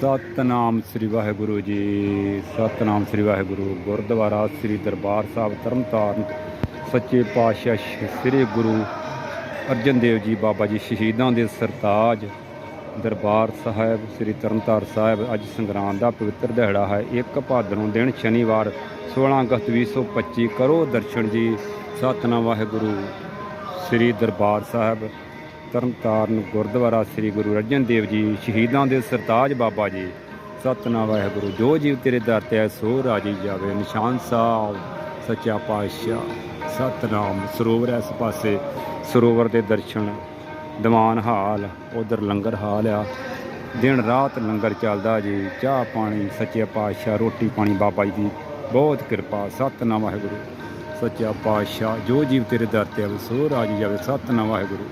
ਸਤਨਾਮ ਸ੍ਰੀ ਵਾਹਿਗੁਰੂ ਜੀ, ਸਤਨਾਮ ਸ੍ਰੀ ਵਾਹਿਗੁਰੂ। ਗੁਰਦੁਆਰਾ ਸ੍ਰੀ ਦਰਬਾਰ ਸਾਹਿਬ ਤਰਨਤਾਰਨ, ਸੱਚੇ ਪਾਤਸ਼ਾਹ ਸ੍ਰੀ ਗੁਰੂ ਅਰਜਨ ਦੇਵ ਜੀ ਬਾਬਾ ਜੀ ਸ਼ਹੀਦਾਂ ਦੇ ਸਰਤਾਜ ਦਰਬਾਰ ਸਾਹਿਬ, ਸ੍ਰੀ ਤਰਨਤਾਰਨ ਸਾਹਿਬ ਅੱਜ ਸੰਗਰਾਂਦ ਦਾ ਪਵਿੱਤਰ ਦਿਹਾੜਾ ਹੈ। ਇੱਕ ਭਾਦਰੋਂ ਦਿਨ ਸ਼ਨੀਵਾਰ 16 ਅਗਸਤ 2025 ਕਰੋ ਦਰਸ਼ਨ ਜੀ, ਸਤਨਾਮ ਵਾਹਿਗੁਰੂ ਸ੍ਰੀ ਦਰਬਾਰ ਸਾਹਿਬ। ਤਰਨਤਾਰਨ ਗੁਰਦੁਆਰਾ ਸ੍ਰੀ ਗੁਰੂ ਅਰਜਨ ਦੇਵ ਜੀ, ਸ਼ਹੀਦਾਂ ਦੇ ਸਰਤਾਜ ਬਾਬਾ ਜੀ। ਸਤਨਾਮ ਵਾਹਿਗੁਰੂ ਜੋ ਜੀਵ ਤੇਰੇ ਦਰ ਤੇ ਹੈ, ਸੋ ਰਾਜੀ ਜਾਵੇ। ਨਿਸ਼ਾਨ ਸਾਹਿਬ, ਸੱਚਾ ਪਾਤਸ਼ਾਹ, ਸਤਨਾਮ। ਸਰੋਵਰ ਇਸ ਪਾਸੇ, ਸਰੋਵਰ ਦੇ ਦਰਸ਼ਨ, ਦੀਵਾਨ ਹਾਲ, ਉਧਰ ਲੰਗਰ ਹਾਲ ਆ। ਦਿਨ ਰਾਤ ਲੰਗਰ ਚੱਲਦਾ ਜੀ, ਚਾਹ ਪਾਣੀ, ਸੱਚੇ ਪਾਤਸ਼ਾਹ, ਰੋਟੀ ਪਾਣੀ ਬਾਬਾ ਜੀ ਦੀ ਬਹੁਤ ਕਿਰਪਾ। ਸਤਨਾਮ ਵਾਹਿਗੁਰੂ ਸੱਚਾ ਪਾਤਸ਼ਾਹ, ਜੋ ਜੀਵ ਤੇਰੇ ਦਰ ਤੇ ਆਵੇ ਸੋ ਰਾਜੀ ਜਾਵੇ। ਸਤਨਾਮ ਵਾਹਿਗੁਰੂ